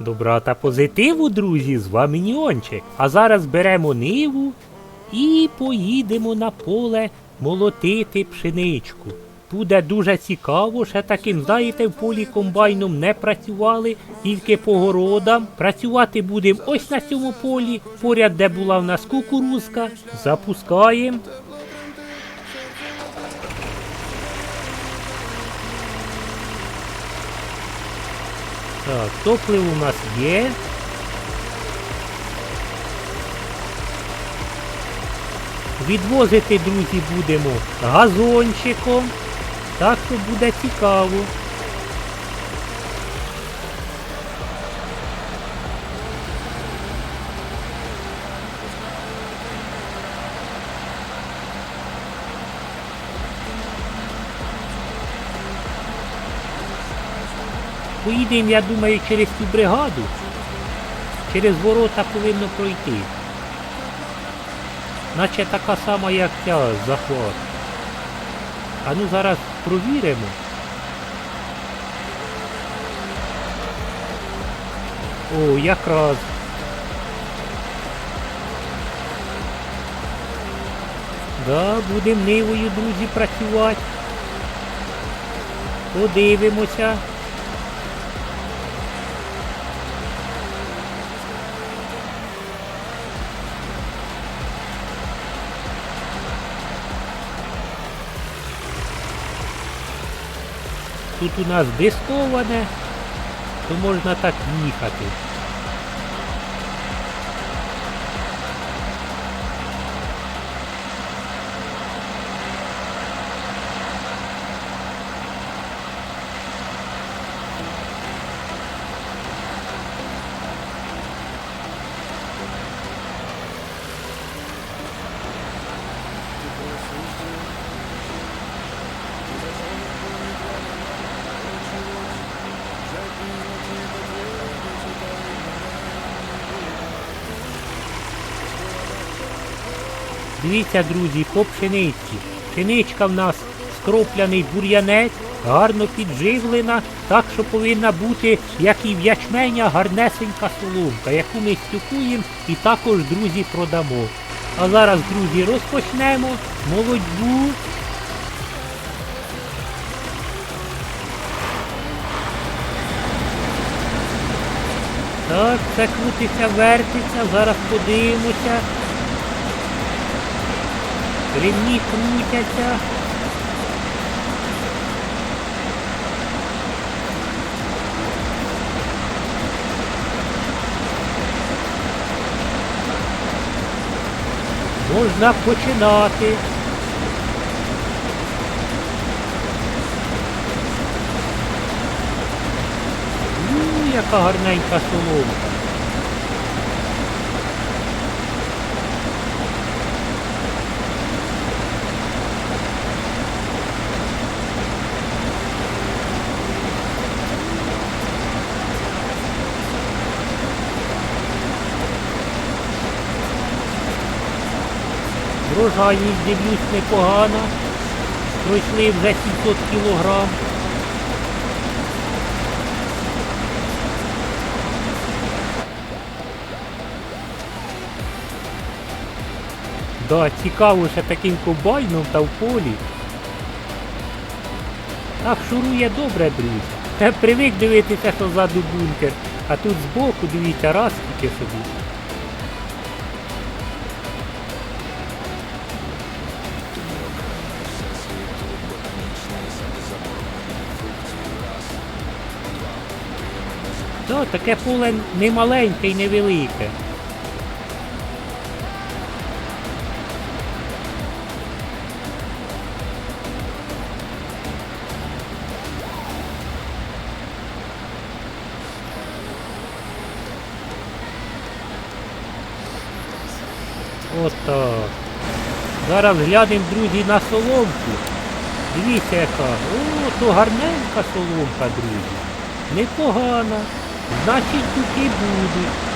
Добра та позитиву, друзі, з вами Ніончик. А зараз беремо ниву і поїдемо на поле молотити пшеничку. Буде дуже цікаво, ще таким, знаєте, в полі комбайном не працювали, тільки по городам. Працювати будемо ось на цьому полі, поряд, де була в нас кукурузка. Запускаємо. Так, топливо у нас є. Відвозити, друзі, будемо газончиком. Так що буде цікаво. Поїдемо, я думаю, через цю бригаду. Через ворота повинно пройти. Наче така сама, як ця захват. А ну зараз провіримо. О, якраз. Да, будемо нивою, друзі, працювати. Подивимося. Тут у нас дисковане, то можна так їхати. Дивіться, друзі, по пшениці. Пшеничка в нас скропляний бур'янець, гарно підживлена, так що повинна бути, як і в гарнесенька соломка, яку ми стюкуємо і також, друзі, продамо. А зараз, друзі, розпочнемо молодьбу. Так, це крутиться, вертиться, зараз подивимося. Ремні крутяться. Можна починати. Ну, яка гарненька соломка. Врожайність дивлюсь непогана. Пройшли вже 700 кілограм. Да, цікаво ще таким комбайном та в полі. Так шурує добре, друзі. Я привик дивитися, що ззаду бункер, а тут збоку, дивіться, раз тільки собі. Таке поле не маленьке і невелике. Отак. Зараз глянемо, друзі, на соломку. Дивіться яка. О, то гарненька соломка, друзі. Непогана. Значить, туки будуть. Так,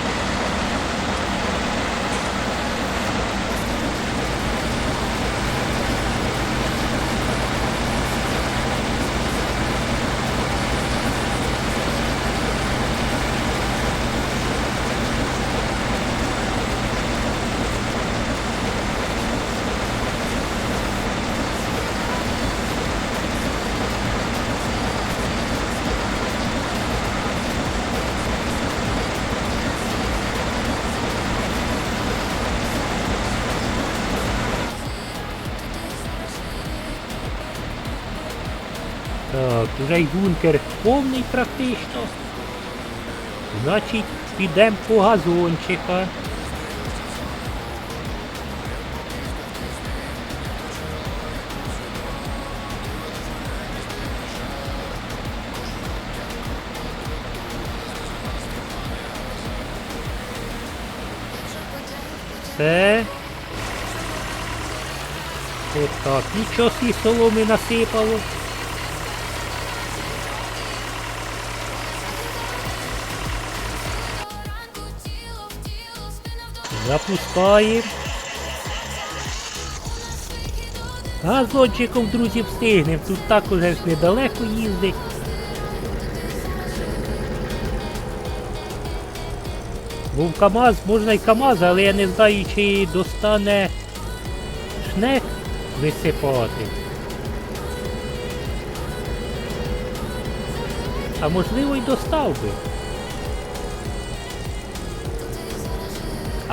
уже й бункер повний практично. Значить, підемо по газончика. Все. Отак. Нічого сі соломи насипало. Запускаємо. Газончиком, друзі, встигнемо. Тут так уже ж недалеко їздить. Був КАМАЗ, можна й КАМАЗ, але я не знаю, чи достане шнек висипати. А можливо й достав би.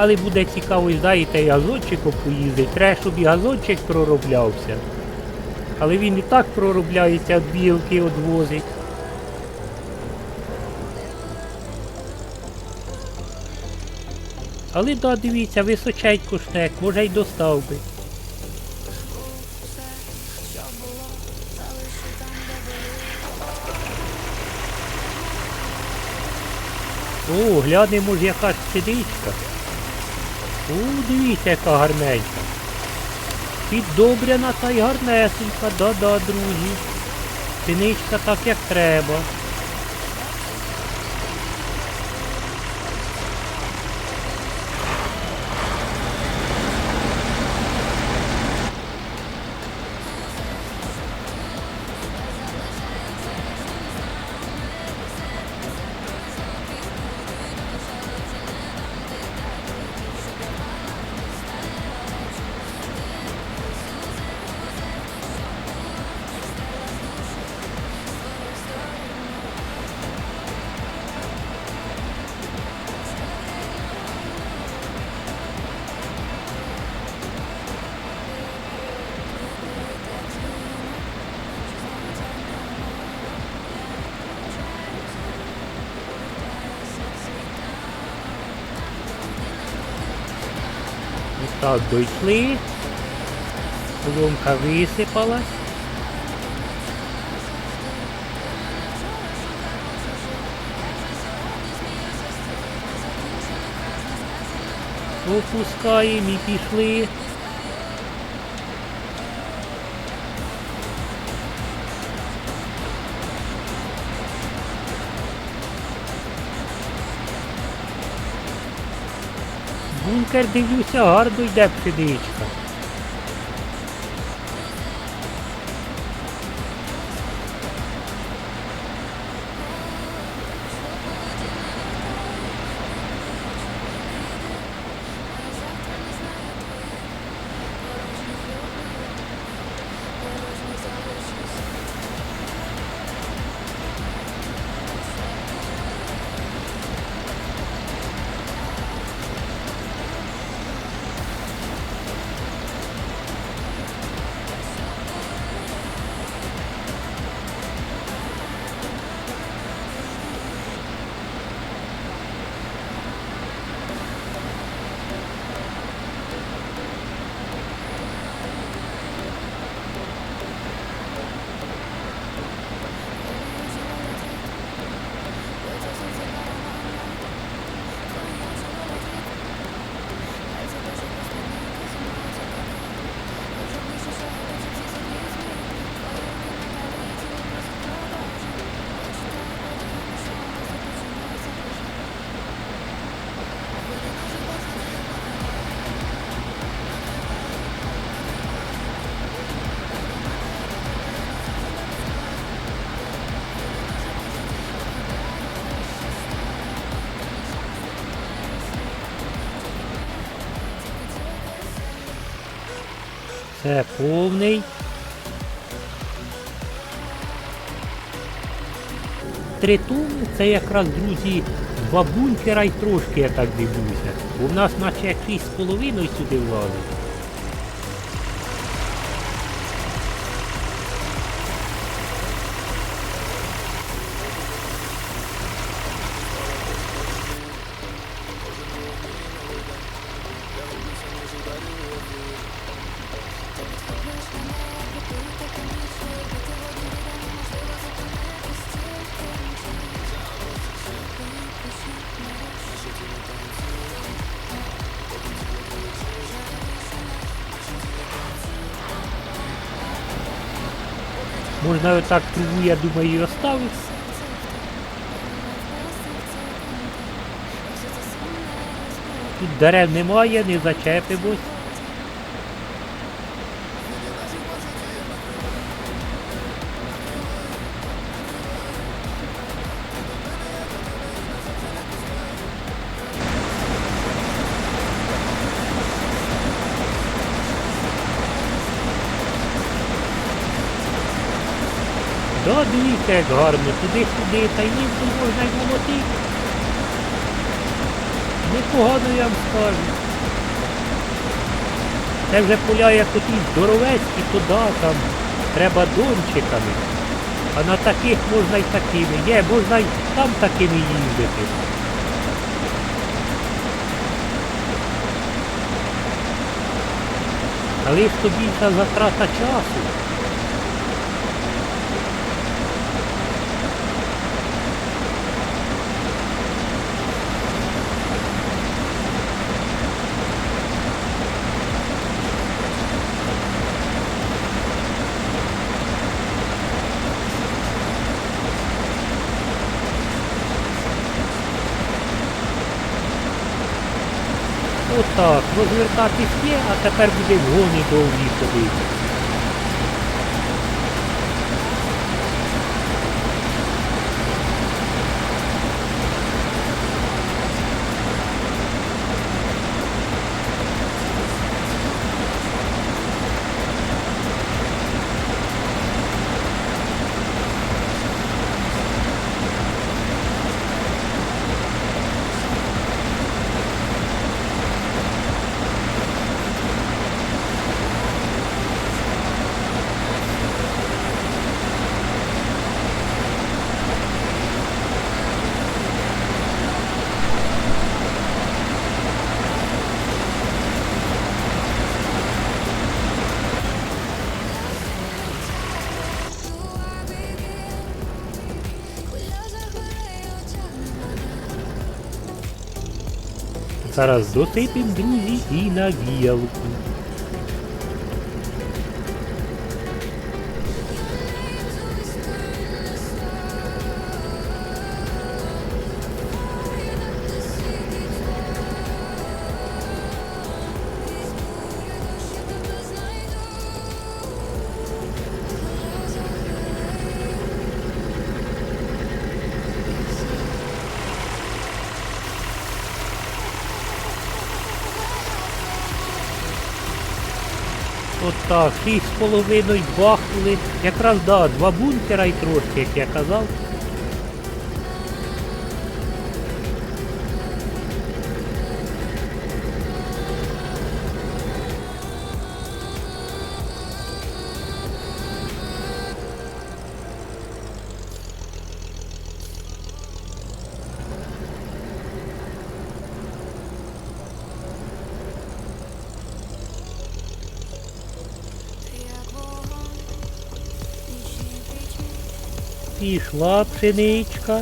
Але буде цікаво, знаєте, і газончиком поїздить. Треба, щоб і газончик пророблявся. Але він і так проробляється, від білки одвозить. Але да, дивіться, височенько шнек, може й достав би. О, глянемо ж яка ж сидичка. О, дивіться, яка гарненька. Піддобряна та й гарнесенька, да-да, друзі. Синичка так як треба. Так дійшли. Лунка висипалась. Опускаємо і пішли. Бункер, дивлюся, гарно йде пшеничка. Це повний. Тритун це якраз, друзі, два бункера й трошки, я так дивлюся. Бо в нас наче як 6,5 сюди влазить. Можна отак трубу, я думаю, і оставити. Тут дерев немає, не зачепимось. Дивіться, як гарно, туди-сюди, та німцю можна й молотити. Непогано я вам скажу. Це вже поля як оті здоровецькі, то да, там треба дончиками. А на таких можна й такими. Є, можна й там такими їздити. Але ж то більша затрата часу. Отак, розвертатись є, а тепер буде вгони довгі ходити. Досипім, друзі, і на віялку. От так, шість з бахнули. Якраз да, два бункера і трошки, як я казав. Пішла пшеничка.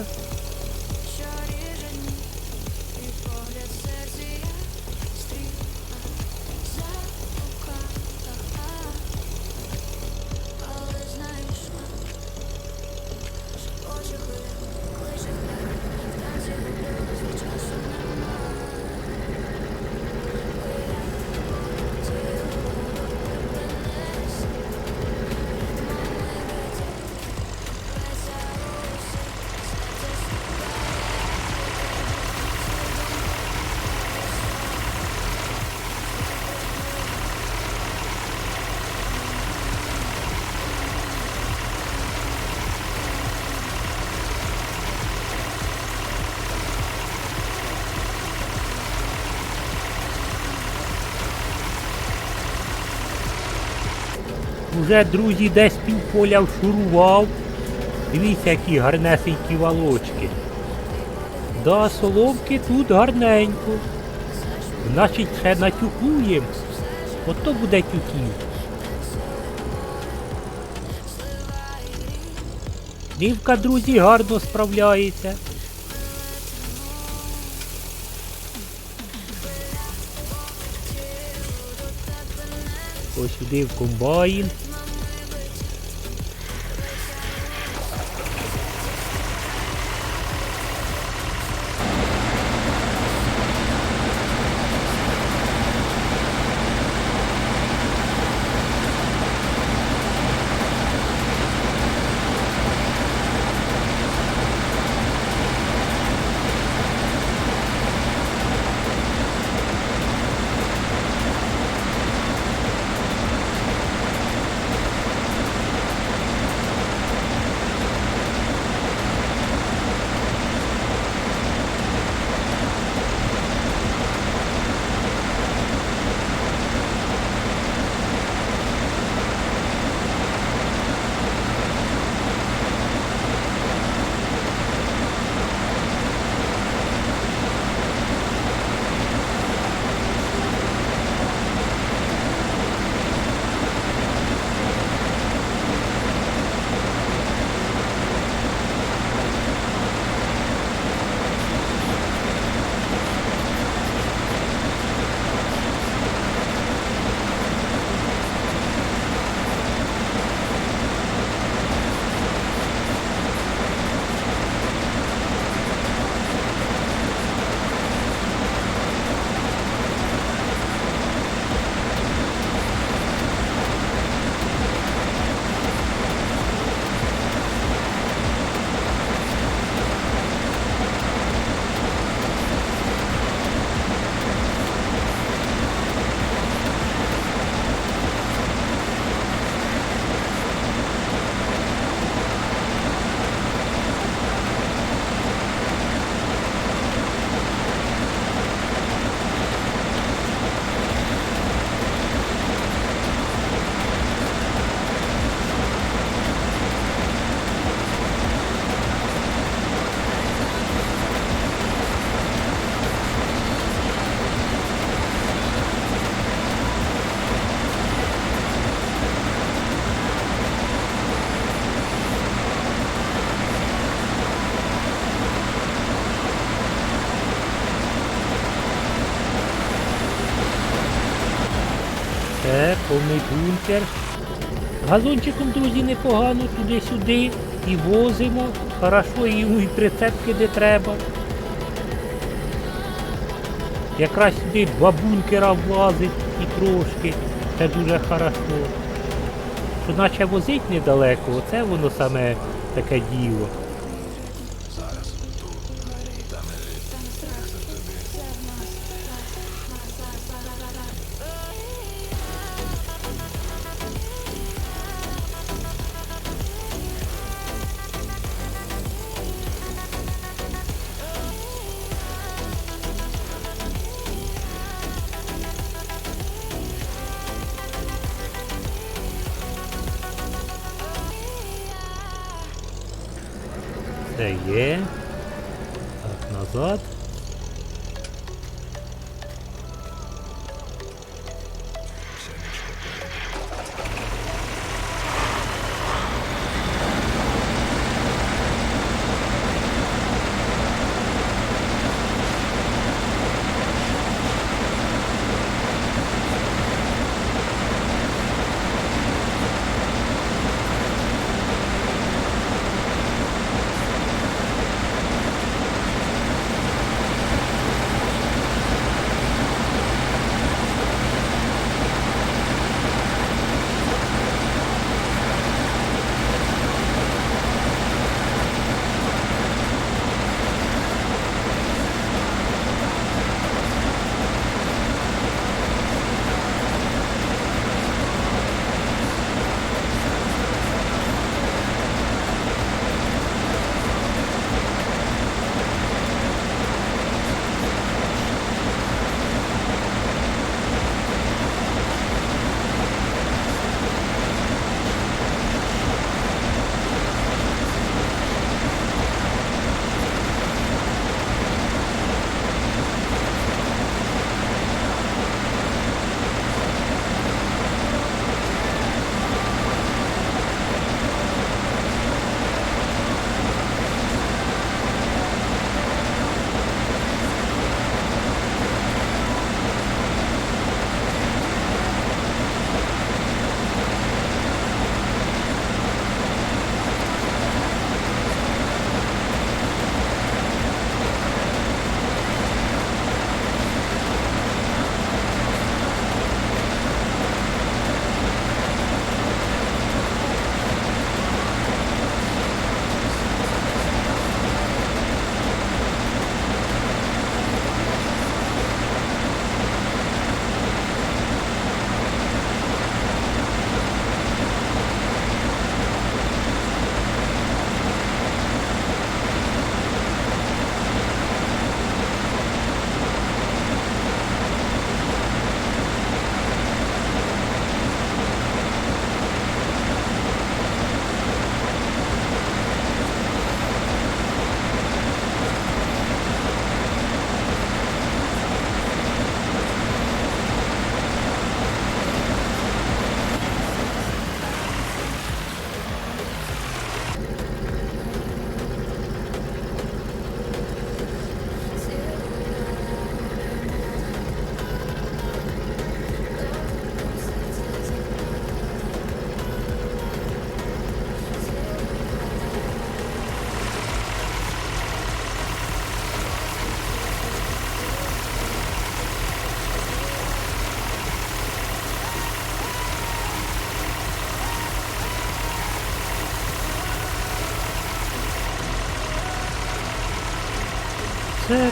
Уже, друзі, десь півполя вшурував. Дивіться, які гарнесенькі волочки. Да, соломки тут гарненько. Значить, ще натюкуємо. Ото буде тюків. Нивка, друзі, гарно справляється. Ось сюди в комбайн. Повний бункер. Газончиком, друзі, непогано туди-сюди. І возимо. Хорошо, і, і прицепки де треба. Якраз сюди два бункера влазить і трошки. Це дуже хорошо. Що наче возить недалеко, оце воно саме таке діло. Це є. Так, назад.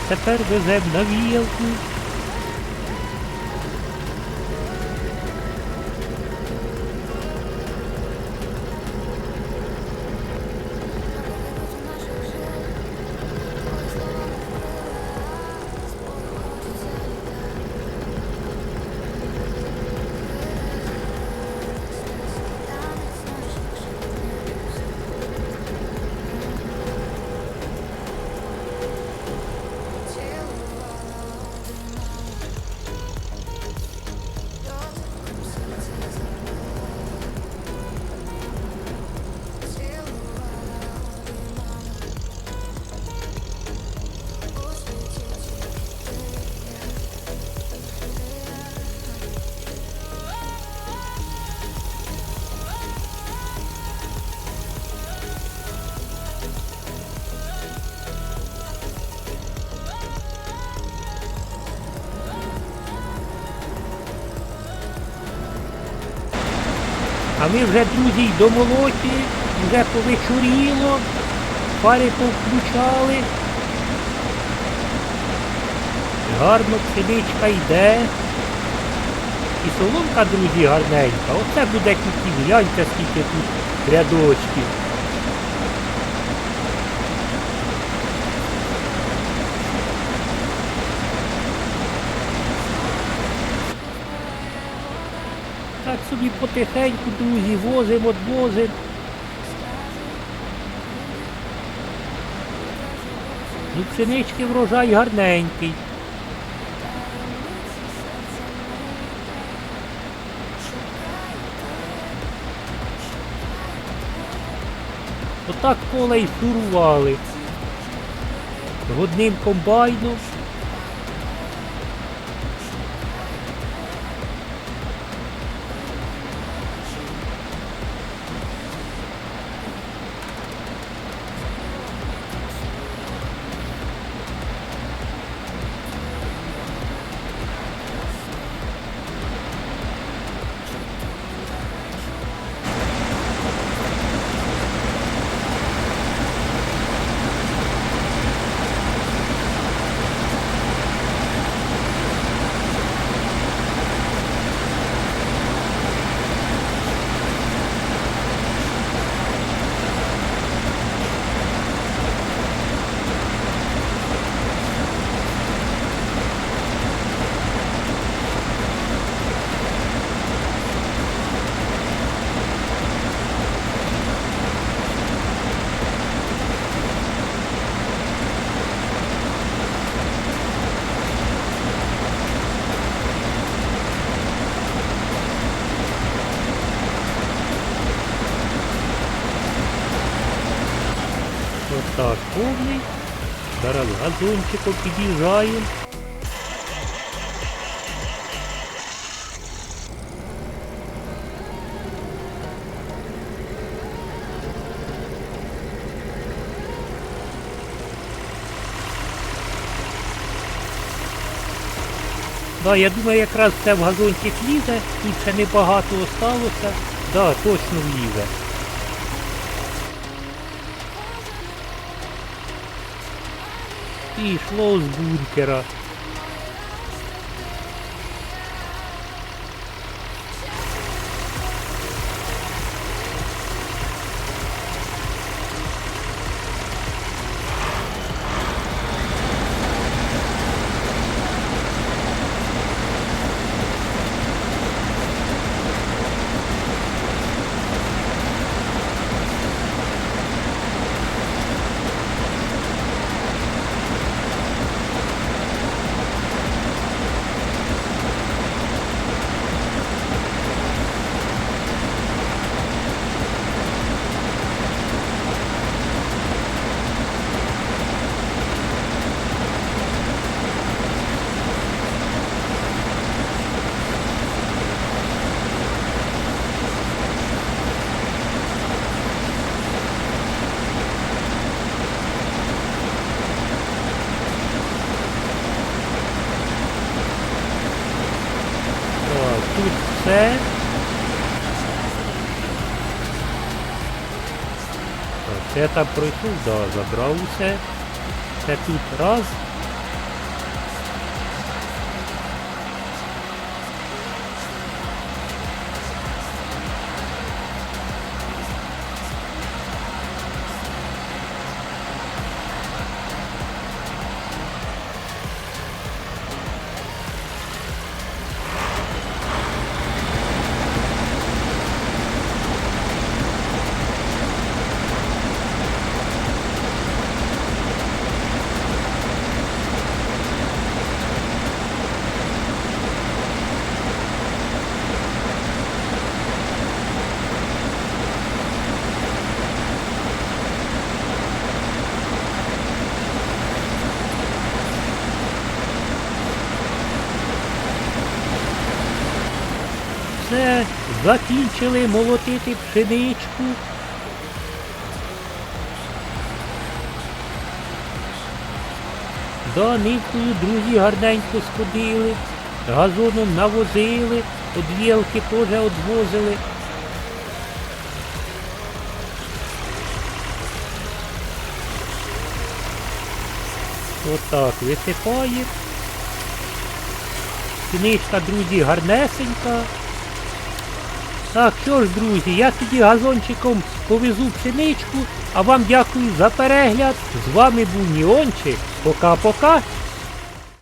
Тепер везем на вілку. А ми вже, друзі, й до молоті, вже повечуріло, парі повключали. Гарно пшеничка йде. І соломка, друзі, гарненька. Оце буде кутів. Гляньте, скільки тут рядочків. Так собі потихеньку, друзі, возим, одвозим. Ну, пшенички врожай гарненький. Отак поле й фурували. Одним комбайном. Газончиком під'їжджаємо. Да, я думаю, якраз це в газончик лізе, тут ще небагато осталося. Да, точно влізе. І йшло з бункера. Так, тут все. Так, це там пройшов, да, забрав усе. Це тут раз. закінчили молотити пшеничку. За нивкою друзі гарненько сходили, газоном навозили, одвілки теж одвозили. Отак висипає. Книжка, друзі, гарнесенька. Так, що ж, друзі, я тоді газончиком повезу пшеничку, а вам дякую за перегляд. З вами був Ніончик. Пока-пока.